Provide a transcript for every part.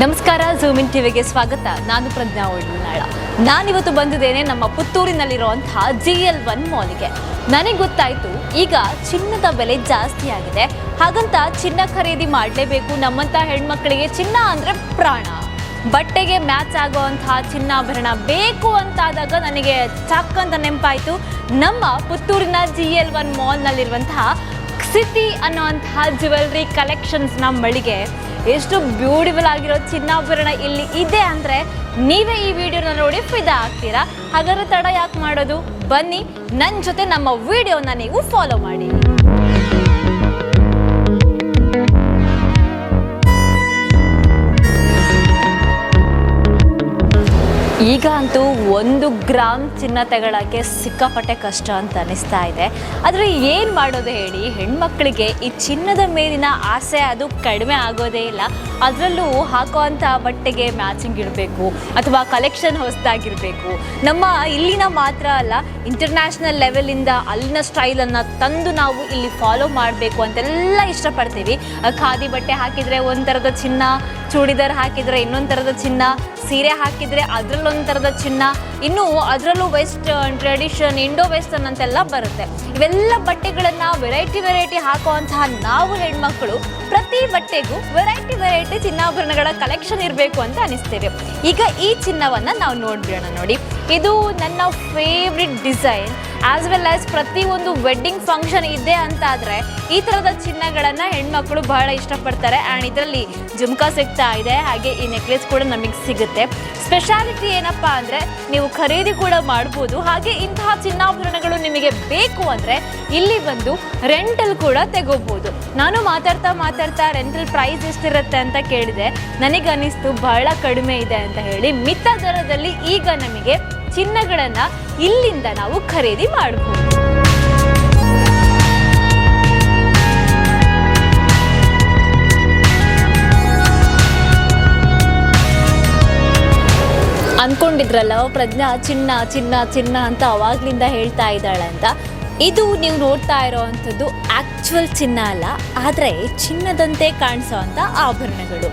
ನಮಸ್ಕಾರ zoom in ಟಿವಿಗೆ ಸ್ವಾಗತ. ನಾನು ಪ್ರಜ್ಞಾ ಒಳ್ನಾಳ ನಾನಿವತ್ತು ಬಂದಿದ್ದೇನೆ ನಮ್ಮ ಪುತ್ತೂರಿನಲ್ಲಿರುವಂತಹ ಜಿ ಎಲ್ ಒನ್ ಮಾಲ್ಗೆ ನನಗೆ ಗೊತ್ತಾಯ್ತು, ಈಗ ಚಿನ್ನದ ಬೆಲೆ ಜಾಸ್ತಿ ಆಗಿದೆ. ಹಾಗಂತ ಚಿನ್ನ ಖರೀದಿ ಮಾಡಲೇಬೇಕು ನಮ್ಮಂಥ ಹೆಣ್ಮಕ್ಳಿಗೆ ಚಿನ್ನ ಅಂದರೆ ಪ್ರಾಣ. ಬಟ್ಟೆಗೆ ಮ್ಯಾಚ್ ಆಗುವಂತಹ ಚಿನ್ನಾಭರಣ ಬೇಕು ಅಂತಾದಾಗ ನನಗೆ ಚಕ್ ಅಂತ ನೆನಪಾಯಿತು. ನಮ್ಮ ಪುತ್ತೂರಿನ ಜಿ ಎಲ್ ಒನ್ ಮಾಲ್ನಲ್ಲಿರುವಂತಹ ಸಿಟಿ ಅನ್ನುವಂತಹ ಜ್ಯುವೆಲ್ರಿ ಕಲೆಕ್ಷನ್ಸ್ನ ಮಳಿಗೆ ಎಷ್ಟು ಬ್ಯೂಟಿಫುಲ್ ಆಗಿರೋ ಚಿನ್ನಾಭರಣ ಇಲ್ಲಿ ಇದೆ ಅಂದರೆ ನೀವೇ ಈ ವಿಡಿಯೋನ ನೋಡಿ ಫಿದಾ ಆಗ್ತೀರಾ? ಹಾಗಾದ್ರೆ ತಡ ಯಾಕೆ ಮಾಡೋದು? ಬನ್ನಿ ನನ್ನ ಜೊತೆ ನಮ್ಮ ವಿಡಿಯೋನ ನೀವು ಫಾಲೋ ಮಾಡಿ. ಈಗ ಅಂತೂ ಒಂದು ಗ್ರಾಮ್ ಚಿನ್ನ ತಗೊಳ್ಳೋಕ್ಕೆ ಸಿಕ್ಕಾಪಟ್ಟೆ ಕಷ್ಟ ಅಂತ ಅನಿಸ್ತಾ ಇದೆ. ಆದರೆ ಏನು ಮಾಡೋದು ಹೇಳಿ, ಹೆಣ್ಮಕ್ಳಿಗೆ ಈ ಚಿನ್ನದ ಮೇಲಿನ ಆಸೆ ಅದು ಕಡಿಮೆ ಆಗೋದೇ ಇಲ್ಲ. ಅದರಲ್ಲೂ ಹಾಕುವಂಥ ಬಟ್ಟೆಗೆ ಮ್ಯಾಚಿಂಗ್ ಇರಬೇಕು, ಅಥವಾ ಕಲೆಕ್ಷನ್ ಹೊಸದಾಗಿರಬೇಕು. ನಮ್ಮ ಇಲ್ಲಿನ ಮಾತ್ರ ಅಲ್ಲ ಇಂಟರ್ನ್ಯಾಷನಲ್ ಲೆವೆಲಿಂದ ಅಲ್ಲಿನ ಸ್ಟೈಲನ್ನು ತಂದು ನಾವು ಇಲ್ಲಿ ಫಾಲೋ ಮಾಡಬೇಕು ಅಂತೆಲ್ಲ ಇಷ್ಟಪಡ್ತೀವಿ. ಖಾದಿ ಬಟ್ಟೆ ಹಾಕಿದರೆ ಒಂಥರದ ಥರದ ಚಿನ್ನ ಚೂಡಿದಾರ್ ಹಾಕಿದರೆ ಇನ್ನೊಂದು ಥರದ ಚಿನ್ನ, ಸೀರೆ ಹಾಕಿದರೆ ಅದರಲ್ಲೊಂದು ಥರದ ಚಿನ್ನ, ಇನ್ನು ಅದರಲ್ಲೂ ವೆಸ್ಟರ್ನ್ ಟ್ರೆಡಿಷನ್, ಇಂಡೋ ವೆಸ್ಟರ್ನ್ ಅಂತೆಲ್ಲ ಬರುತ್ತೆ. ಇವೆಲ್ಲ ಬಟ್ಟೆಗಳನ್ನು ವೆರೈಟಿ ವೆರೈಟಿ ಹಾಕುವಂತಹ ನಾವು ಹೆಣ್ಮಕ್ಳು, ಪ್ರತಿ ಬಟ್ಟೆಗೂ ವೆರೈಟಿ ವೆರೈಟಿ ಚಿನ್ನಾಭರಣಗಳ ಕಲೆಕ್ಷನ್ ಇರಬೇಕು ಅಂತ ಅನಿಸ್ತೇವೆ ಈಗ ಈ ಚಿನ್ನವನ್ನು ನಾವು ನೋಡ್ಬಿಡೋಣ ನೋಡಿ. ಇದು ನನ್ನ favourite design as well as ಪ್ರತಿಯೊಂದು ವೆಡ್ಡಿಂಗ್ ಫಂಕ್ಷನ್ ಇದೆ ಅಂತ ಆದರೆ ಈ ಥರದ ಚಿನ್ನಗಳನ್ನು ಹೆಣ್ಮಕ್ಳು ಬಹಳ ಇಷ್ಟಪಡ್ತಾರೆ. ಆ್ಯಂಡ್ ಇದರಲ್ಲಿ ಜುಮ್ಕಾ ಸಿಗ್ತಾ ಇದೆ, ಹಾಗೆ ಈ ನೆಕ್ಲೆಸ್ ಕೂಡ ನಮಗೆ ಸಿಗುತ್ತೆ. ಸ್ಪೆಷಾಲಿಟಿ ಏನಪ್ಪ ಅಂದರೆ ನೀವು ಖರೀದಿ ಕೂಡ ಮಾಡ್ಬೋದು. ಹಾಗೆ ಇಂತಹ ಚಿನ್ನಾಭರಣಗಳು ನಿಮಗೆ ಬೇಕು ಅಂದರೆ ಇಲ್ಲಿ ಬಂದು ರೆಂಟಲ್ ಕೂಡ ತೆಗೋಬೋದು. ನಾನು ಮಾತಾಡ್ತಾ ಮಾತಾಡ್ತಾ ರೆಂಟಲ್ ಪ್ರೈಸ್ ಎಷ್ಟಿರುತ್ತೆ ಅಂತ ಕೇಳಿದೆ. ನನಗೆ ಅನಿಸ್ತು ಬಹಳ ಕಡಿಮೆ ಇದೆ ಅಂತ ಹೇಳಿ ಮಿತ ದರದಲ್ಲಿ ಈಗ ನಮಗೆ ಚಿನ್ನಗಳನ್ನು ಇಲ್ಲಿಂದ ನಾವು ಖರೀದಿ ಮಾಡಬಹುದು ಅನ್ಕೊಂಡಿದ್ರಲ್ಲ ಪ್ರಜ್ಞಾ, ಚಿನ್ನ ಚಿನ್ನ ಚಿನ್ನ ಅಂತ ಅವಾಗ್ಲಿಂದ ಹೇಳ್ತಾ ಇದ್ದಾಳೆ ಅಂತ. ಇದು ನೀವು ನೋಡ್ತಾ ಇರೋವಂಥದ್ದು ಆಕ್ಚುವಲ್ ಚಿನ್ನ ಅಲ್ಲ, ಆದರೆ ಚಿನ್ನದಂತೆ ಕಾಣಿಸೋ ಅಂಥ ಆಭರಣಗಳು.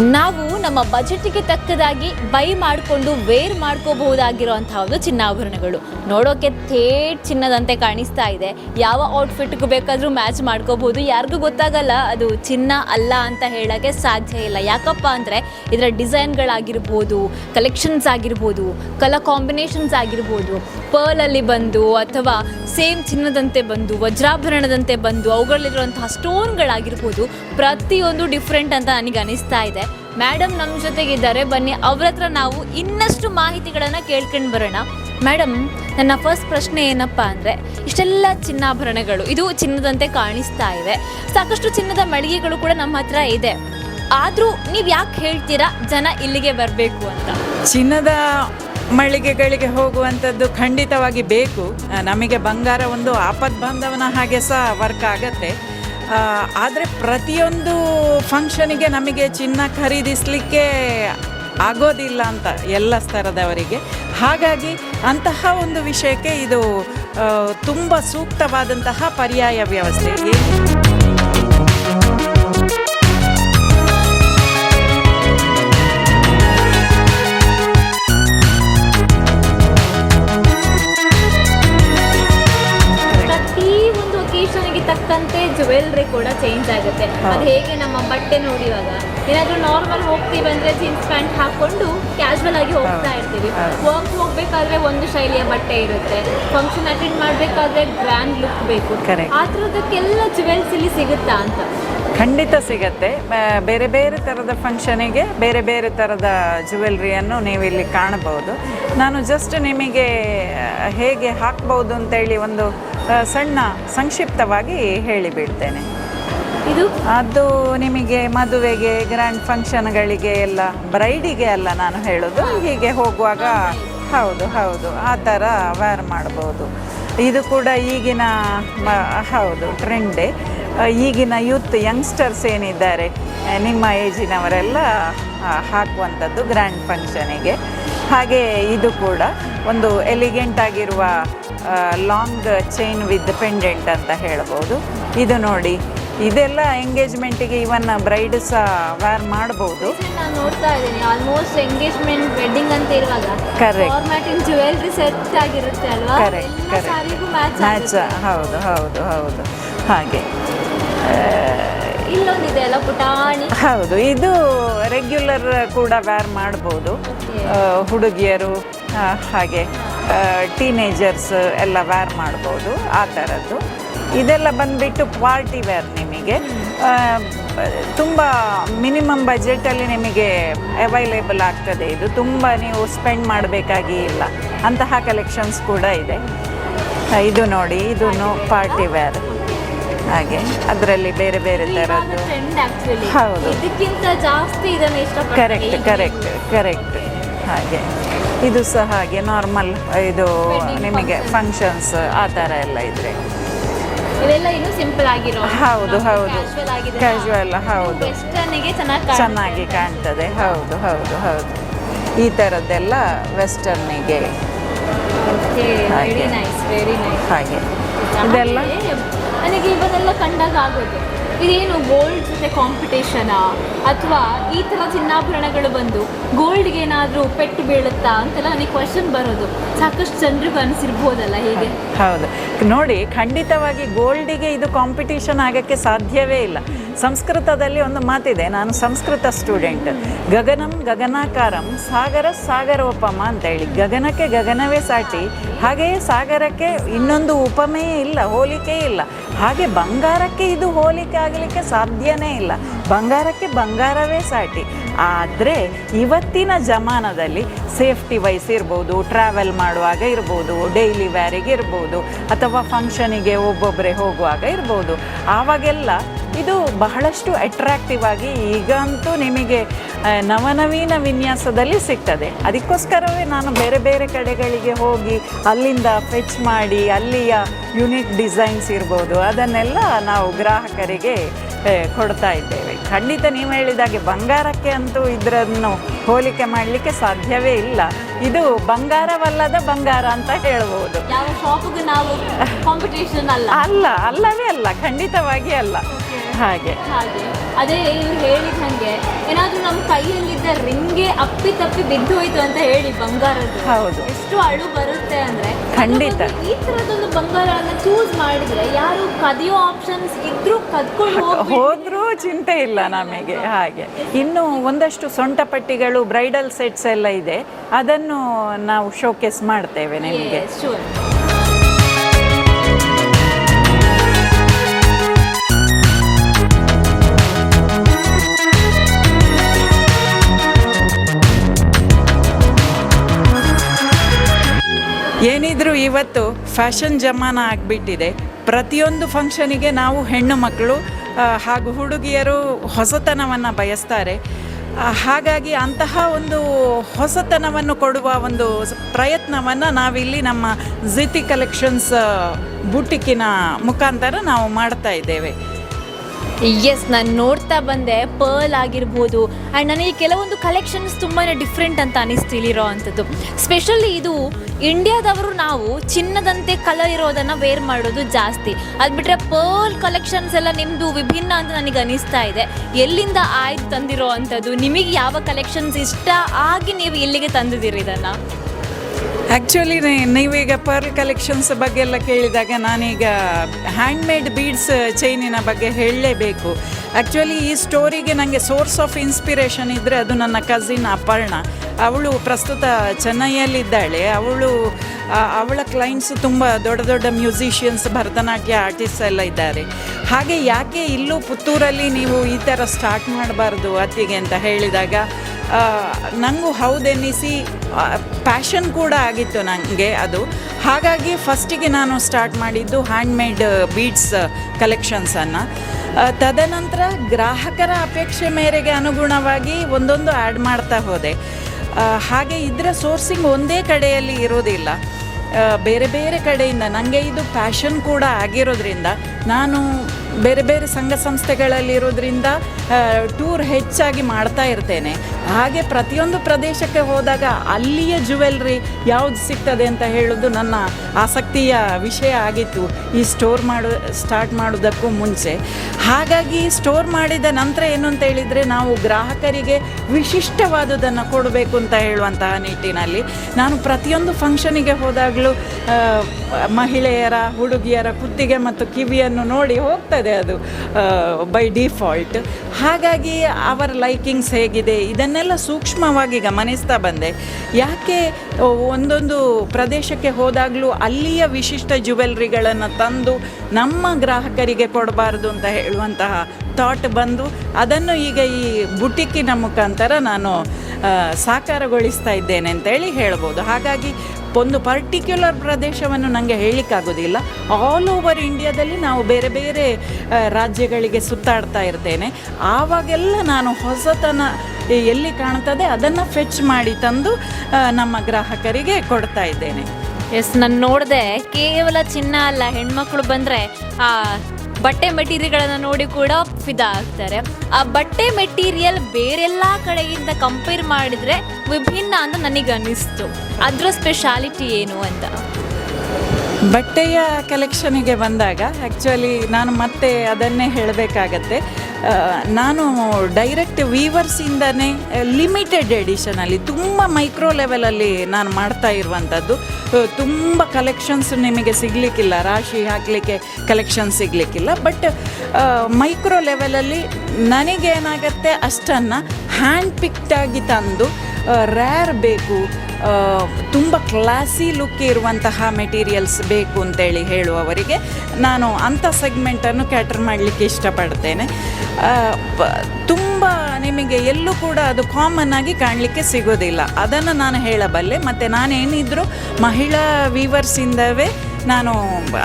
ನಾವು ನಮ್ಮ ಬಜೆಟ್ಗೆ ತಕ್ಕದಾಗಿ ಬೈ ಮಾಡಿಕೊಂಡು ವೇರ್ ಮಾಡ್ಕೋಬಹುದಾಗಿರುವಂತಹ ಒಂದು ಚಿನ್ನಾಭರಣಗಳು. ನೋಡೋಕೆ ಥೇಟ್ ಚಿನ್ನದಂತೆ ಕಾಣಿಸ್ತಾ ಇದೆ. ಯಾವ ಔಟ್ಫಿಟ್ಗೂ ಬೇಕಾದರೂ ಮ್ಯಾಚ್ ಮಾಡ್ಕೋಬಹುದು. ಯಾರಿಗೂ ಗೊತ್ತಾಗಲ್ಲ, ಅದು ಚಿನ್ನ ಅಲ್ಲ ಅಂತ ಹೇಳೋಕ್ಕೆ ಸಾಧ್ಯ ಇಲ್ಲ. ಯಾಕಪ್ಪ ಅಂದರೆ ಇದರ ಡಿಸೈನ್ಗಳಾಗಿರ್ಬೋದು, ಕಲೆಕ್ಷನ್ಸ್ ಆಗಿರ್ಬೋದು ಕಲರ್ ಕಾಂಬಿನೇಷನ್ಸ್ ಆಗಿರ್ಬೋದು, ಪರ್ಲಲ್ಲಿ ಬಂದು ಅಥವಾ ಸೇಮ್ ಚಿನ್ನದಂತೆ ಬಂದು, ವಜ್ರಾಭರಣದಂತೆ ಬಂದು ಅವುಗಳಲ್ಲಿರುವಂತಹ ಸ್ಟೋನ್ಗಳಾಗಿರ್ಬೋದು, ಪ್ರತಿಯೊಂದು ಡಿಫ್ರೆಂಟ್ ಅಂತ ನನಗೆ ಅನಿಸ್ತಾ ಇದೆ. ಮೇಡಮ್ ನಮ್ಮ ಜೊತೆಗಿದ್ದಾರೆ. ಬನ್ನಿ, ಅವ್ರ ಹತ್ರ ನಾವು ಇನ್ನಷ್ಟು ಮಾಹಿತಿಗಳನ್ನು ಕೇಳ್ಕೊಂಡು ಬರೋಣ. ಮೇಡಮ್ ನನ್ನ ಫಸ್ಟ್ ಪ್ರಶ್ನೆ ಏನಪ್ಪ ಅಂದರೆ, ಇಷ್ಟೆಲ್ಲ ಚಿನ್ನಾಭರಣಗಳು, ಇದು ಚಿನ್ನದಂತೆ ಕಾಣಿಸ್ತಾ ಇದೆ. ಸಾಕಷ್ಟು ಚಿನ್ನದ ಮಳಿಗೆಗಳು ಕೂಡ ನಮ್ಮ ಹತ್ರ ಇದೆ. ಆದರೂ ನೀವು ಯಾಕೆ ಹೇಳ್ತೀರಾ, ಜನ ಇಲ್ಲಿಗೆ ಬರಬೇಕು ಅಂತ? ಚಿನ್ನದ ಮಳಿಗೆಗಳಿಗೆ ಹೋಗುವಂಥದ್ದು ಖಂಡಿತವಾಗಿ ಬೇಕು. ನಮಗೆ ಬಂಗಾರ ಒಂದು ಆಪದ್ ಬಾಂಧವನ ಹಾಗೆ ಸಹ ವರ್ಕ್ ಆಗತ್ತೆ. ಆದರೆ ಪ್ರತಿಯೊಂದು ಫಂಕ್ಷನಿಗೆ ನಮಗೆ ಚಿನ್ನ ಖರೀದಿಸಲಿಕ್ಕೆ ಆಗೋದಿಲ್ಲ ಅಂತ ಎಲ್ಲ ಸ್ತರದವರಿಗೆ ಹಾಗಾಗಿ ಅಂತಹ ಒಂದು ವಿಷಯಕ್ಕೆ ಇದು ತುಂಬ ಸೂಕ್ತವಾದಂತಹ ಪರ್ಯಾಯ ವ್ಯವಸ್ಥೆ. ಜ್ಯುವೆಲ್ರಿ ಕೂಡ ಚೇಂಜ್ ಆಗುತ್ತೆ. ಅದು ಹೇಗೆ ನಮ್ಮ ಬಟ್ಟೆ ನೋಡಿ ಇವಾಗ? ಏನಾದ್ರೂ ನಾರ್ಮಲ್ ಹೋಗ್ತೀವಿ ಅಂದ್ರೆ ಜೀನ್ಸ್ ಪ್ಯಾಂಟ್ ಹಾಕೊಂಡು ಕ್ಯಾಶುವಲ್ ಆಗಿ ಹೋಗ್ತಾ ಇರ್ತೀವಿ. ವರ್ಕ್ ಹೋಗ್ಬೇಕಾದ್ರೆ ಒಂದು ಶೈಲಿಯ ಬಟ್ಟೆ ಇರುತ್ತೆ. ಫಂಕ್ಷನ್ ಅಟೆಂಡ್ ಮಾಡ್ಬೇಕಾದ್ರೆ ಗ್ರ್ಯಾಂಡ್ ಲುಕ್ ಬೇಕು. ಆ ಥರದಕ್ಕೆಲ್ಲ ಜ್ಯುವೆಲ್ಸ್ ಇಲ್ಲಿ ಸಿಗುತ್ತಾ ಅಂತ? ಖಂಡಿತ ಸಿಗತ್ತೆ. ಬೇರೆ ಬೇರೆ ಥರದ ಫಂಕ್ಷನಿಗೆ ಬೇರೆ ಬೇರೆ ಥರದ ಜ್ಯುವೆಲ್ರಿಯನ್ನು ನೀವು ಇಲ್ಲಿ ಕಾಣಬಹುದು. ನಾನು ಜಸ್ಟ್ ನಿಮಗೆ ಹೇಗೆ ಹಾಕ್ಬೋದು ಅಂತೇಳಿ ಒಂದು ಸಣ್ಣ ಸಂಕ್ಷಿಪ್ತವಾಗಿ ಹೇಳಿಬಿಡ್ತೇನೆ ಇದು? ಅದು ನಿಮಗೆ ಮದುವೆಗೆ ಗ್ರ್ಯಾಂಡ್ ಫಂಕ್ಷನ್ಗಳಿಗೆ ಎಲ್ಲ ಬ್ರೈಡಿಗೆ ಅಲ್ಲ ನಾನು ಹೇಳೋದು. ಹೀಗೆ ಹೋಗುವಾಗ ಹೌದು ಹೌದು ಆ ಥರ ವೇರ್ ಮಾಡ್ಬೋದು. ಇದು ಕೂಡ ಈಗಿನ ಹೌದು ಟ್ರೆಂಡೇ ಈಗಿನ ಯೂತ್ ಯಂಗ್ಸ್ಟರ್ಸ್ ಏನಿದ್ದಾರೆ ನಿಮ್ಮ ಏಜಿನವರೆಲ್ಲ ಹಾಕುವಂಥದ್ದು ಗ್ರ್ಯಾಂಡ್ ಫಂಕ್ಷನಿಗೆ ಹಾಗೆ ಇದು ಕೂಡ ಒಂದು ಎಲಿಗೆಂಟ್ ಆಗಿರುವ ಲಾಂಗ್ ಚೈನ್ ವಿತ್ ಪೆಂಡೆಂಟ್ ಅಂತ ಹೇಳ್ಬೋದು. ಇದು ನೋಡಿ ಇದೆಲ್ಲ ಎಂಗೇಜ್ಮೆಂಟಿಗೆ ಇವನ್ ಬ್ರೈಡ್ ಸಹ ವೇರ್ ಮಾಡಬಹುದು ನಾನು ನೋಡ್ತಾ ಇದ್ದೀನಿ ಆಲ್ಮೋಸ್ಟ್ ಎಂಗೇಜ್ಮೆಂಟ್ ವೆಡ್ಡಿಂಗ್ ಅಂತ ಇರುವಾಗ. ಕರೆಕ್ಟ್ ಜ್ಯುವೆಲ್ರಿ ಸೆಟ್ ಆಗಿರುತ್ತೆ ಅಲ್ವಾ? Correct correct. ಮ್ಯಾಚ್ ಹೌದು ಹೌದು ಹೌದು. ಹಾಗೆ. ಇಲ್ಲೊಂದಿದೆ ಅಲ್ಲ ಪುಟಾಣಿ? ಹೌದು ಇದು ರೆಗ್ಯುಲರ್ ಕೂಡ ವೇರ್ ಮಾಡಬಹುದು ಹುಡುಗಿಯರು ಹಾಗೆ. ಟೀನೇಜರ್ಸ್ ಎಲ್ಲ ವ್ಯಾರ್ ಮಾಡ್ಬೋದು ಆ ಥರದ್ದು ಇದೆಲ್ಲ ಬಂದುಬಿಟ್ಟು ಪಾರ್ಟಿ ವೇರ್ ನಿಮಗೆ. ತುಂಬ ಮಿನಿಮಮ್ ಬಜೆಟಲ್ಲಿ ನಿಮಗೆ ಅವೈಲೇಬಲ್ ಆಗ್ತದೆ ಇದು. ತುಂಬ ನೀವು ಸ್ಪೆಂಡ್ ಮಾಡಬೇಕಾಗಿ ಇಲ್ಲ. ಅಂತಹ ಕಲೆಕ್ಷನ್ಸ್ ಕೂಡ ಇದೆ. ಇದು ನೋಡಿ ಇದು ಪಾರ್ಟಿ ವೇರ್ ಹಾಗೆ ಅದರಲ್ಲಿ ಬೇರೆ ಬೇರೆ ಥರದ್ದು ಹೌದು. ಕರೆಕ್ಟ್ ಕರೆಕ್ಟ್ ಕರೆಕ್ಟ್ ಹಾಗೆ. ಇದು ಸಹ ಹಾಗೆ ನಾರ್ಮಲ್ ಇದು ನಿಮಗೆ ಫಂಕ್ಷನ್ಸ್ ಆ ಥರ ಎಲ್ಲ ಇದ್ರೆ. ಸಿಂಪಲ್ ಆಗಿರೋ ಹೌದು ಹೌದು. ಕ್ಯಾಶುವಲ್ ಹೌದು. ಚೆನ್ನಾಗಿ ಚೆನ್ನಾಗಿ ಕಾಣ್ತದೆ. ಹೌದು ಹೌದು ಹೌದು. ಈ ಥರದ್ದೆಲ್ಲ ವೆಸ್ಟರ್ನಿಗೆ ಹಾಗೆ. ಇದೆಲ್ಲ? ನನಗೆ ಇವನ್ನೆಲ್ಲ ಕಂಡಾಗ ಆಗೋದು. ಇದೇನು ಗೋಲ್ಡ್ ಜೊತೆ ಕಾಂಪಿಟೇಷನಾ ಅಥವಾ ಈ ಥರ ಚಿನ್ನಾಭರಣಗಳು ಬಂದು ಗೋಲ್ಡ್ಗೆ ಏನಾದರೂ ಪೆಟ್ಟು ಬೀಳುತ್ತಾ ಅಂತೆಲ್ಲ ನನಗೆ ಕ್ವಶನ್ ಬರೋದು. ಸಾಕಷ್ಟು ಜನರಿಗೂ ಅನಿಸಿರ್ಬೋದಲ್ಲ ಹೀಗೆ? ಹೌದು. ನೋಡಿ, ಖಂಡಿತವಾಗಿ ಗೋಲ್ಡಿಗೆ ಇದು ಕಾಂಪಿಟೇಷನ್ ಆಗೋಕ್ಕೆ ಸಾಧ್ಯವೇ ಇಲ್ಲ. ಸಂಸ್ಕೃತದಲ್ಲಿ ಒಂದು ಮಾತಿದೆ, ನಾನು ಸಂಸ್ಕೃತ ಸ್ಟೂಡೆಂಟ್. ಗಗನಂ ಗಗನಾಕಾರಂ, ಸಾಗರ ಸಾಗರೋಪಮ ಅಂತ ಹೇಳಿ ಗಗನಕ್ಕೆ ಗಗನವೇ ಸಾಟಿ, ಹಾಗೆಯೇ ಸಾಗರಕ್ಕೆ ಇನ್ನೊಂದು ಉಪಮೆಯೇ ಇಲ್ಲ, ಹೋಲಿಕೆ ಇಲ್ಲ. ಹಾಗೆ ಬಂಗಾರಕ್ಕೆ ಇದು ಹೋಲಿಕೆ ಆಗಲಿಕ್ಕೆ ಸಾಧ್ಯನೇ ಇಲ್ಲ. ಬಂಗಾರಕ್ಕೆ ಬಂಗಾರವೇ ಸಾಟಿ. ಆದರೆ ಇವತ್ತಿನ ಜಮಾನದಲ್ಲಿ ಸೇಫ್ಟಿ ವೈಸ್ ಇರ್ಬೋದು, ಟ್ರಾವೆಲ್ ಮಾಡುವಾಗ ಇರ್ಬೋದು, ಡೈಲಿ ವ್ಯಾರಿಗೆ ಇರ್ಬೋದು, ಅಥವಾ ಫಂಕ್ಷನಿಗೆ ಒಬ್ಬೊಬ್ಬರೇ ಹೋಗುವಾಗ ಇರ್ಬೋದು, ಆವಾಗೆಲ್ಲ ಇದು ಬಹಳಷ್ಟು ಅಟ್ರಾಕ್ಟಿವ್ ಆಗಿ ಈಗಂತೂ ನಿಮಗೆ ನವನವೀನ ವಿನ್ಯಾಸದಲ್ಲಿ ಸಿಗ್ತದೆ. ಅದಕ್ಕೋಸ್ಕರವೇ ನಾನು ಬೇರೆ ಬೇರೆ ಕಡೆಗಳಿಗೆ ಹೋಗಿ ಅಲ್ಲಿಂದ ಫೆಚ್ ಮಾಡಿ ಅಲ್ಲಿಯ ಯುನಿಕ್ ಡಿಸೈನ್ಸ್ ಇರ್ಬೋದು ಅದನ್ನೆಲ್ಲ ನಾವು ಗ್ರಾಹಕರಿಗೆ ಕೊಡ್ತಾ ಇದ್ದೇವೆ. ಖಂಡಿತ ನೀವು ಹೇಳಿದಾಗೆ ಬಂಗಾರಕ್ಕೆ ಅಂತೂ ಇದರನ್ನು ಹೋಲಿಕೆ ಮಾಡಲಿಕ್ಕೆ ಸಾಧ್ಯವೇ ಇಲ್ಲ. ಇದು ಬಂಗಾರವಲ್ಲದ ಬಂಗಾರ ಅಂತ ಹೇಳ್ಬೋದು. ಅಲ್ಲ ಅಲ್ಲವೇ ಅಲ್ಲ ಖಂಡಿತವಾಗಿ ಅಲ್ಲ. ಹಾಗೆ. ಹಾಗೆ. ಅದೇ ಇವ್ರು ಹೇಳಿದ ಹಾಗೆ ಏನಾದ್ರೂ ನಮ್ಮ ಕೈಯಲ್ಲಿದ್ದ ರಿಂಗೆ ಅಪ್ಪಿ ತಪ್ಪಿ ಬಿದ್ದು ಹೋಯ್ತು ಅಂತ ಹೇಳಿ ಬಂಗಾರದ್ದು. ಹೌದು. ಎಷ್ಟು ಅಳು ಬರುತ್ತೆ ಅಂದ್ರೆ ಖಂಡಿತ. ಈ ತರದೊಂದು ಬಂಗಾರನ ಚೂಸ್ ಮಾಡಿದ್ರೆ ಯಾರು ಕದಿಯೋ ಆಪ್ಷನ್ಸ್ ಇದ್ರೂ ಕದ್ಕೊಂಡು ಹೋದ್ರು ಹೋದ್ರೂ ಚಿಂತೆ ಇಲ್ಲ ನಮಗೆ. ಹಾಗೆ. ಇನ್ನು ಒಂದಷ್ಟು ಸೊಂಟ ಪಟ್ಟಿಗಳು ಬ್ರೈಡಲ್ ಸೆಟ್ಸ್ ಎಲ್ಲ ಇದೆ. ಅದನ್ನು ನಾವು ಶೋಕೇಸ್ ಮಾಡ್ತೇವೆ ನಿಮಗೆ. ಶೂರ್ ಇವತ್ತು ಫ್ಯಾಷನ್ ಜಮಾನ ಆಗಿಬಿಟ್ಟಿದೆ. ಪ್ರತಿಯೊಂದು ಫಂಕ್ಷನಿಗೆ ನಾವು ಹೆಣ್ಣು ಮಕ್ಕಳು ಹಾಗೂ ಹುಡುಗಿಯರು ಹೊಸತನವನ್ನು ಬಯಸ್ತಾರೆ. ಹಾಗಾಗಿ ಅಂತಹ ಒಂದು ಹೊಸತನವನ್ನು ಕೊಡುವ ಒಂದು ಪ್ರಯತ್ನವನ್ನು ನಾವಿಲ್ಲಿ ನಮ್ಮ ಜಿತಿ ಕಲೆಕ್ಷನ್ಸ್ ಬುಟಿಕಿನ ಮುಖಾಂತರ ನಾವು ಮಾಡ್ತಾ ಇದ್ದೇವೆ. ಎಸ್ ನಾನು ನೋಡ್ತಾ ಬಂದೆ. ಪರ್ಲ್ ಆಗಿರ್ಬೋದು. ಆ್ಯಂಡ್ ನನಗೆ ಕೆಲವೊಂದು ಕಲೆಕ್ಷನ್ಸ್ ತುಂಬಾ ಡಿಫ್ರೆಂಟ್ ಅಂತ ಅನಿಸ್ತು ಇಲ್ಲಿರೋ ಅಂಥದ್ದು. ಸ್ಪೆಷಲಿ ಇದು ಇಂಡಿಯಾದವರು ನಾವು ಚಿನ್ನದಂತೆ ಕಲರ್ ಇರೋದನ್ನು ವೇರ್ ಮಾಡೋದು ಜಾಸ್ತಿ. ಅದು ಬಿಟ್ಟರೆ ಪರ್ಲ್ ಕಲೆಕ್ಷನ್ಸ್ ಎಲ್ಲ ನಿಮ್ಮದು ವಿಭಿನ್ನ ಅಂತ ನನಗೆ ಅನಿಸ್ತಾ ಇದೆ. ಎಲ್ಲಿಂದ ಆಯ್ತು ತಂದಿರೋ ಅಂಥದ್ದು? ನಿಮಗೆ ಯಾವ ಕಲೆಕ್ಷನ್ಸ್ ಇಷ್ಟ ಆಗಿ ನೀವು ಇಲ್ಲಿಗೆ ತಂದಿದ್ದೀರಿ ಇದನ್ನು? ಆ್ಯಕ್ಚುಲಿ ನೀವೀಗ ಪರ್ಲ್ ಕಲೆಕ್ಷನ್ಸ್ ಬಗ್ಗೆ ಎಲ್ಲ ಕೇಳಿದಾಗ ನಾನೀಗ ಹ್ಯಾಂಡ್ಮೇಡ್ ಬೀಡ್ಸ್ ಚೈನಿನ ಬಗ್ಗೆ ಹೇಳಲೇಬೇಕು. ಆ್ಯಕ್ಚುಲಿ ಈ ಸ್ಟೋರಿಗೆ ನನಗೆ ಸೋರ್ಸ್ ಆಫ್ ಇನ್ಸ್ಪಿರೇಷನ್ ಇದ್ದರೆ ಅದು ನನ್ನ ಕಸಿನ್ ಅಪರ್ಣ. ಅವಳು ಪ್ರಸ್ತುತ ಚೆನ್ನೈಯಲ್ಲಿದ್ದಾಳೆ. ಅವಳು ಅವಳ ಕ್ಲೈಂಟ್ಸ್ ತುಂಬ ದೊಡ್ಡ ದೊಡ್ಡ ಮ್ಯೂಸಿಷಿಯನ್ಸ್ ಭರತನಾಟ್ಯ ಆರ್ಟಿಸ್ಟ್ ಎಲ್ಲ ಇದ್ದಾರೆ. ಹಾಗೆ ಯಾಕೆ ಇಲ್ಲೂ ಪುತ್ತೂರಲ್ಲಿ ನೀವು ಈ ಥರ ಸ್ಟಾರ್ಟ್ ಮಾಡಬಾರ್ದು ಅತ್ತಿಗೆ ಅಂತ ಹೇಳಿದಾಗ ನನಗೂ ಹೌದೆನ್ನಿಸಿ ಪ್ಯಾಷನ್ ಕೂಡ ಆಗಿತ್ತು ನನಗೆ ಅದು. ಹಾಗಾಗಿ ಫಸ್ಟಿಗೆ ನಾನು ಸ್ಟಾರ್ಟ್ ಮಾಡಿದ್ದು ಹ್ಯಾಂಡ್ಮೇಡ್ ಬೀಡ್ಸ್ ಕಲೆಕ್ಷನ್ಸನ್ನು ತದನಂತರ ಗ್ರಾಹಕರ ಅಪೇಕ್ಷೆ ಮೇರೆಗೆ ಅನುಗುಣವಾಗಿ ಒಂದೊಂದು ಆ್ಯಡ್ ಮಾಡ್ತಾ ಹೋದೆ. ಹಾಗೆ ಇದರ ಸೋರ್ಸಿಂಗ್ ಒಂದೇ ಕಡೆಯಲ್ಲಿ ಇರೋದಿಲ್ಲ. ಬೇರೆ ಬೇರೆ ಕಡೆಯಿಂದ. ನನಗೆ ಇದು ಪ್ಯಾಷನ್ ಕೂಡ ಆಗಿರೋದ್ರಿಂದ ನಾನು ಬೇರೆ ಬೇರೆ ಸಂಘ ಸಂಸ್ಥೆಗಳಲ್ಲಿರೋದ್ರಿಂದ ಟೂರ್ ಹೆಚ್ಚಾಗಿ ಮಾಡ್ತಾ ಇರ್ತೇನೆ. ಹಾಗೆ ಪ್ರತಿಯೊಂದು ಪ್ರದೇಶಕ್ಕೆ ಹೋದಾಗ ಅಲ್ಲಿಯ ಜುವೆಲ್ರಿ ಯಾವ್ದು ಸಿಗ್ತದೆ ಅಂತ ಹೇಳೋದು ನನ್ನ ಆಸಕ್ತಿಯ ವಿಷಯ ಆಗಿತ್ತು. ಈ ಸ್ಟೋರ್ ಮಾಡು ಸ್ಟಾರ್ಟ್ ಮಾಡೋದಕ್ಕೂ ಮುಂಚೆ. ಹಾಗಾಗಿ ಸ್ಟೋರ್ ಮಾಡಿದ ನಂತರ ಏನು ಅಂತ ಹೇಳಿದರೆ, ನಾವು ಗ್ರಾಹಕರಿಗೆ ವಿಶಿಷ್ಟವಾದುದನ್ನು ಕೊಡಬೇಕು ಅಂತ ಹೇಳುವಂತಹ ನಿಟ್ಟಿನಲ್ಲಿ. ನಾನು ಪ್ರತಿಯೊಂದು ಫಂಕ್ಷನಿಗೆ ಹೋದಾಗಲೂ ಮಹಿಳೆಯರ, ಹುಡುಗಿಯರ ಕುತ್ತಿಗೆ ಮತ್ತು ಕಿವಿಯನ್ನು ನೋಡಿ ಹೋಗ್ತದೆ ಅದು ಬೈ ಡಿಫಾಲ್ಟ್ ಹಾಗಾಗಿ ಅವರ ಲೈಕಿಂಗ್ಸ್ ಹೇಗಿದೆ? ಇದನ್ನೆಲ್ಲ ಸೂಕ್ಷ್ಮವಾಗಿ ಗಮನಿಸ್ತಾ ಬಂದೆ. ಯಾಕೆ ಒಂದೊಂದು ಪ್ರದೇಶಕ್ಕೆ ಹೋದಾಗಲೂ ಅಲ್ಲಿಯ ವಿಶಿಷ್ಟ ಜುವೆಲ್ರಿಗಳನ್ನು ತಂದು ನಮ್ಮ ಗ್ರಾಹಕರಿಗೆ ಕೊಡಬಾರ್ದು ಅಂತ ಹೇಳುವಂತಹ ಥಾಟ್ ಬಂದು, ಅದನ್ನು ಈಗ ಈ ಬುಟಿಕಿನ ಮುಖಾಂತರ ನಾನು ಸಾಕಾರಗೊಳಿಸ್ತಾ ಇದ್ದೇನೆ ಅಂತೇಳಿ ಹೇಳ್ಬೋದು. ಹಾಗಾಗಿ ಒಂದು ಪರ್ಟಿಕ್ಯುಲರ್ ಪ್ರದೇಶವನ್ನು ನನಗೆ ಹೇಳಿಕ್ಕಾಗೋದಿಲ್ಲ. ಆಲ್ ಓವರ್ ಇಂಡಿಯಾದಲ್ಲಿ ನಾವು ಬೇರೆ ಬೇರೆ ರಾಜ್ಯಗಳಿಗೆ ಸುತ್ತಾಡ್ತಾ ಇರ್ತೇನೆ. ಆವಾಗೆಲ್ಲ ನಾನು ಹೊಸತನ ಎಲ್ಲಿ ಕಾಣ್ತದೆ ಅದನ್ನು ಫೆಚ್ ಮಾಡಿ ತಂದು ನಮ್ಮ ಗ್ರಾಹಕರಿಗೆ ಕೊಡ್ತಾ ಇದ್ದೇನೆ. ಎಸ್ ನಾನು ನೋಡಿದೆ, ಕೇವಲ ಚಿನ್ನ ಅಲ್ಲ, ಹೆಣ್ಮಕ್ಳು ಬಂದರೆ ಬಟ್ಟೆ ಮೆಟೀರಿಯಲ್ಗಳನ್ನು ನೋಡಿ ಕೂಡ ಫಿದಾ ಆಗ್ತಾರೆ. ಆ ಬಟ್ಟೆ ಮೆಟೀರಿಯಲ್ ಬೇರೆಲ್ಲ ಕಡೆಯಿಂದ ಕಂಪೇರ್ ಮಾಡಿದರೆ ವಿಭಿನ್ನ ಅಂತ ನನಗೆ ಅನ್ನಿಸ್ತು ಅದರ ಸ್ಪೆಷಾಲಿಟಿ ಏನು ಅಂತ? ಬಟ್ಟೆಯ ಕಲೆಕ್ಷನಿಗೆ ಬಂದಾಗ ಆ್ಯಕ್ಚುಲಿ ನಾನು ಮತ್ತೆ ಅದನ್ನೇ ಹೇಳಬೇಕಾಗತ್ತೆ. ನಾನು ಡೈರೆಕ್ಟ್ ವೀವರ್ಸಿಂದನೇ ಲಿಮಿಟೆಡ್ ಎಡಿಷನಲ್ಲಿ ತುಂಬ ಮೈಕ್ರೋ ಲೆವೆಲಲ್ಲಿ ನಾನು ಮಾಡ್ತಾ ಇರುವಂಥದ್ದು. ತುಂಬ ಕಲೆಕ್ಷನ್ಸ್ ನಿಮಗೆ ಸಿಗಲಿಕ್ಕಿಲ್ಲ, ರಾಶಿ ಹಾಕಲಿಕ್ಕೆ ಕಲೆಕ್ಷನ್ ಸಿಗಲಿಕ್ಕಿಲ್ಲ ಬಟ್ ಮೈಕ್ರೋ ಲೆವೆಲಲ್ಲಿ ನನಗೇನಾಗತ್ತೆ ಅಷ್ಟನ್ನು ಹ್ಯಾಂಡ್ ಪಿಕ್ಟಾಗಿ ತಂದು ರ್ಯಾರ್ ಬೇಕು. ತುಂಬ ಕ್ಲಾಸಿ ಲುಕ್ ಇರುವಂತಹ ಮೆಟೀರಿಯಲ್ಸ್ ಬೇಕು ಅಂತೇಳಿ ಹೇಳುವವರಿಗೆ ನಾನು ಅಂಥ ಸೆಗ್ಮೆಂಟನ್ನು ಕ್ಯಾಟರ್ ಮಾಡಲಿಕ್ಕೆ ಇಷ್ಟಪಡ್ತೇನೆ. ತುಂಬ ನಿಮಗೆ ಎಲ್ಲೂ ಕೂಡ ಅದು ಕಾಮನ್ ಆಗಿ ಕಾಣಲಿಕ್ಕೆ ಸಿಗೋದಿಲ್ಲ. ಅದನ್ನು ನಾನು ಹೇಳಬಲ್ಲೆ, ಮತ್ತು ನಾನೇನಿದ್ರು ಮಹಿಳಾ ವೀವರ್ಸಿಂದವೇ ನಾನು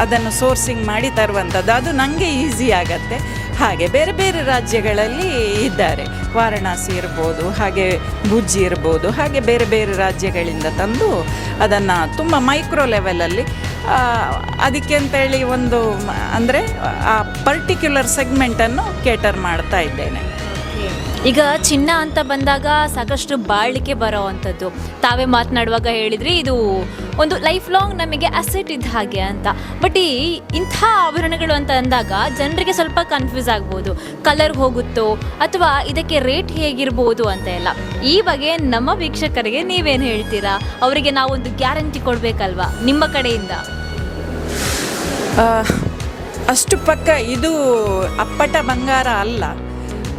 ಅದನ್ನು ಸೋರ್ಸಿಂಗ್ ಮಾಡಿ ತರುವಂಥದ್ದು. ಅದು ನನಗೆ ಈಸಿ ಆಗತ್ತೆ. ಹಾಗೆ ಬೇರೆ ಬೇರೆ ರಾಜ್ಯಗಳಲ್ಲಿ ಇದ್ದಾರೆ. ವಾರಣಾಸಿ ಇರ್ಬೋದು, ಹಾಗೆ ಭುಜ್ಜಿ ಇರ್ಬೋದು, ಹಾಗೆ ಬೇರೆ ಬೇರೆ ರಾಜ್ಯಗಳಿಂದ ತಂದು ಅದನ್ನು ತುಂಬ ಮೈಕ್ರೋ ಲೆವೆಲಲ್ಲಿ ಅದಕ್ಕೆ ಅಂತೇಳಿ ಒಂದು, ಅಂದರೆ ಆ ಪರ್ಟಿಕ್ಯುಲರ್ ಸೆಗ್ಮೆಂಟನ್ನು ಕೇಟರ್ ಮಾಡ್ತಾ ಇದ್ದೇನೆ. ಈಗ ಚಿನ್ನ ಅಂತ ಬಂದಾಗ ಸಾಕಷ್ಟು ಬಾಳಿಕೆ ಬರೋ ಅಂಥದ್ದು. ತಾವೇ ಮಾತನಾಡುವಾಗ ಹೇಳಿದ್ರಿ, ಇದು ಒಂದು ಲೈಫ್ ಲಾಂಗ್ ನಮಗೆ ಅಸೆಟ್ ಇದ್ದ ಹಾಗೆ ಅಂತ. ಬಟ್ ಈ ಇಂಥ ಆಭರಣಗಳು ಅಂತ ಅಂದಾಗ ಜನರಿಗೆ ಸ್ವಲ್ಪ ಕನ್ಫ್ಯೂಸ್ ಆಗ್ಬೋದು. ಕಲರ್ ಹೋಗುತ್ತೋ, ಅಥವಾ ಇದಕ್ಕೆ ರೇಟ್ ಹೇಗಿರ್ಬೋದು ಅಂತ ಎಲ್ಲ. ಈ ಬಗ್ಗೆ ನಮ್ಮ ವೀಕ್ಷಕರಿಗೆ ನೀವೇನು ಹೇಳ್ತೀರಾ? ಅವರಿಗೆ ನಾವೊಂದು ಗ್ಯಾರಂಟಿ ಕೊಡಬೇಕಲ್ವಾ, ನಿಮ್ಮ ಕಡೆಯಿಂದ? ಅಷ್ಟು ಪಕ್ಕ ಇದು ಅಪ್ಪಟ ಬಂಗಾರ ಅಲ್ಲ.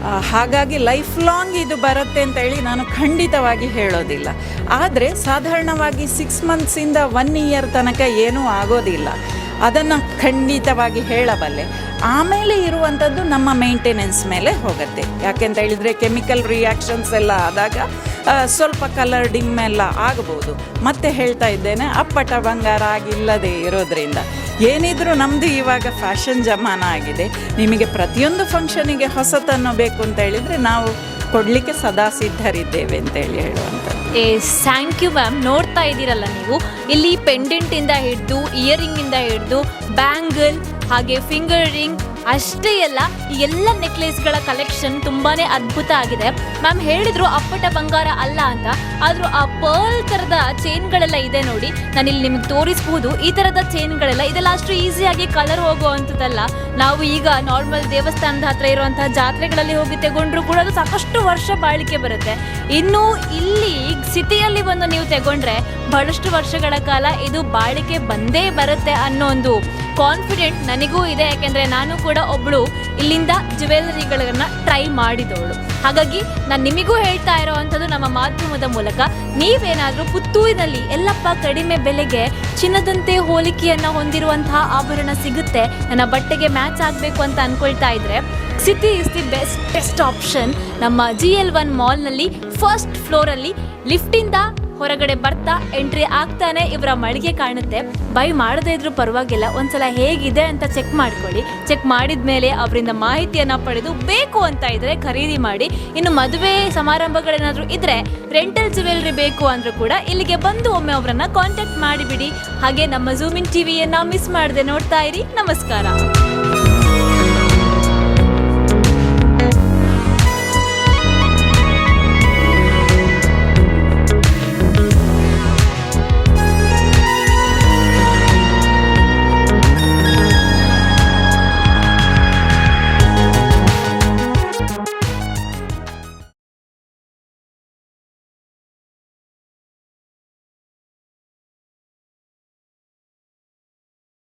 ಹಾಗಾಗಿ ಲೈಫ್ ಲಾಂಗ್ ಇದು ಬರುತ್ತೆ ಅಂತ ಹೇಳಿ ನಾನು ಖಂಡಿತವಾಗಿ ಹೇಳೋದಿಲ್ಲ. ಆದರೆ ಸಾಧಾರಣವಾಗಿ ಸಿಕ್ಸ್ ಮಂತ್ಸಿಂದ ಒನ್ ಇಯರ್ ತನಕ ಏನೂ ಆಗೋದಿಲ್ಲ. ಅದನ್ನು ಖಂಡಿತವಾಗಿ ಹೇಳಬಲ್ಲೆ. ಆಮೇಲೆ ಇರುವಂಥದ್ದು ನಮ್ಮ ಮೇಂಟೆನೆನ್ಸ್ ಮೇಲೆ ಹೋಗುತ್ತೆ. ಯಾಕೆಂತ ಹೇಳಿದರೆ ಕೆಮಿಕಲ್ ರಿಯಾಕ್ಷನ್ಸ್ ಎಲ್ಲ ಆದಾಗ ಸ್ವಲ್ಪ ಕಲರ್ ಡಿಮ್ ಎಲ್ಲ ಆಗಬಹುದು ಮತ್ತೆ ಹೇಳ್ತಾ ಇದ್ದೇನೆ, ಅಪ್ಪಟ ಬಂಗಾರ ಆಗಿಲ್ಲದೆ ಇರೋದ್ರಿಂದ. ಏನಿದ್ರೂ ನಮ್ಮದು ಇವಾಗ ಫ್ಯಾಷನ್ ಜಮಾನ ಆಗಿದೆ. ನಿಮಗೆ ಪ್ರತಿಯೊಂದು ಫಂಕ್ಷನಿಗೆ ಹೊಸತನ್ನು ಬೇಕು ಅಂತ ಹೇಳಿದ್ರೆ ನಾವು ಕೊಡಲಿಕ್ಕೆ ಸದಾ ಸಿದ್ಧರಿದ್ದೇವೆ ಅಂತೇಳಿ ಹೇಳುವಂಥದ್ದು. ಏ ಥ್ಯಾಂಕ್ ಯು ಮ್ಯಾಮ್ ನೋಡ್ತಾ ಇದ್ದೀರಲ್ಲ ನೀವು? ಇಲ್ಲಿ ಪೆಂಡೆಂಟಿಂದ ಹಿಡಿದು ಇಯರಿಂಗಿಂದ ಹಿಡಿದು ಬ್ಯಾಂಗಲ್ ಹಾಗೆ ಫಿಂಗರ್ ರಿಂಗ್ ಅಷ್ಟೇ ಅಲ್ಲ, ಈ ಎಲ್ಲ ನೆಕ್ಲೆಸ್ಗಳ ಕಲೆಕ್ಷನ್ ತುಂಬಾನೇ ಅದ್ಭುತ ಆಗಿದೆ. ಮ್ಯಾಮ್ ಹೇಳಿದ್ರು ಅಪ್ಪಟ ಬಂಗಾರ ಅಲ್ಲ ಅಂತ, ಆದ್ರೂ ಆ ಪರ್ಲ್ ಥರದ ಚೈನ್ಗಳೆಲ್ಲ ಇದೆ ನೋಡಿ. ನಾನು ಇಲ್ಲಿ ನಿಮ್ಗೆ ತೋರಿಸ್ಬೋದು, ಈ ಥರದ ಚೈನ್ಗಳೆಲ್ಲ ಇದೆಲ್ಲ ಅಷ್ಟು ಈಸಿಯಾಗಿ ಕಲರ್ ಹೋಗುವಂಥದ್ದಲ್ಲ. ನಾವು ಈಗ ನಾರ್ಮಲ್ ದೇವಸ್ಥಾನದ ಹತ್ರ ಇರುವಂತಹ ಜಾತ್ರೆಗಳಲ್ಲಿ ಹೋಗಿ ತಗೊಂಡ್ರು ಕೂಡ ಅದು ಸಾಕಷ್ಟು ವರ್ಷ ಬಾಳಿಕೆ ಬರುತ್ತೆ. ಇನ್ನು ಇಲ್ಲಿ ಸಿಟಿಯಲ್ಲಿ ಬಂದು ನೀವು ತಗೊಂಡ್ರೆ, ಬಹಳಷ್ಟು ವರ್ಷಗಳ ಕಾಲ ಇದು ಬಾಳಿಕೆ ಬಂದೇ ಬರುತ್ತೆ ಅನ್ನೋ ಒಂದು ಕಾನ್ಫಿಡೆಂಟ್ ನನಗೂ ಇದೆ, ಯಾಕೆಂದರೆ ನಾನು ಕೂಡ ಒಬ್ಳು ಇಲ್ಲಿಂದ ಜ್ಯುವೆಲರಿಗಳನ್ನ ಟ್ರೈ ಮಾಡಿದವಳು. ಹಾಗಾಗಿ ನಾನು ನಿಮಗೂ ಹೇಳ್ತಾ ಇರೋವಂಥದ್ದು ನಮ್ಮ ಮಾಧ್ಯಮದ ಮೂಲಕ. ನೀವೇನಾದರೂ ಪುತ್ತೂರಿನಲ್ಲಿ ಎಲ್ಲಪ್ಪ ಕಡಿಮೆ ಬೆಲೆಗೆ ಚಿನ್ನದಂತೆ ಹೋಲಿಕೆಯನ್ನ ಹೊಂದಿರುವಂತಹ ಆಭರಣ ಸಿಗುತ್ತೆ, ನನ್ನ ಬಟ್ಟೆಗೆ ಮ್ಯಾಚ್ ಆಗಬೇಕು ಅಂತ ಅನ್ಕೊಳ್ತಾ ಇದ್ರೆ city is the best best option ನಮ್ಮ ಜಿ ಎಲ್ ಒನ್ ಮಾಲ್ನಲ್ಲಿ ಫಸ್ಟ್ ಫ್ಲೋರಲ್ಲಿ ಲಿಫ್ಟಿಂದ ಹೊರಗಡೆ ಬರ್ತಾ ಎಂಟ್ರಿ ಆಗ್ತಾನೆ ಇವರ ಮಳಿಗೆ ಕಾಣುತ್ತೆ. ಬೈ ಮಾಡದೇ ಇದ್ರು ಪರವಾಗಿಲ್ಲ. ಒಂದ್ಸಲ ಹೇಗಿದೆ ಅಂತ ಚೆಕ್ ಮಾಡ್ಕೊಳ್ಳಿ. ಚೆಕ್ ಮಾಡಿದ ಮೇಲೆ ಅವರಿಂದ ಮಾಹಿತಿಯನ್ನ ಪಡೆದು ಬೇಕು ಅಂತ ಇದ್ರೆ ಖರೀದಿ ಮಾಡಿ. ಇನ್ನು ಮದುವೆ ಸಮಾರಂಭಗಳೇನಾದ್ರೂ ಇದ್ರೆ ರೆಂಟಲ್ ಜ್ಯುವೆಲ್ರಿ ಬೇಕು ಅಂದ್ರೂ ಕೂಡ ಇಲ್ಲಿಗೆ ಬಂದು ಒಮ್ಮೆ ಅವರನ್ನ ಕಾಂಟ್ಯಾಕ್ಟ್ ಮಾಡಿಬಿಡಿ. ಹಾಗೆ ನಮ್ಮ ಜೂಮಿನ್ ಟಿವಿಯನ್ನ ಮಿಸ್ ಮಾಡದೆ ನೋಡ್ತಾ ಇರಿ. ನಮಸ್ಕಾರ.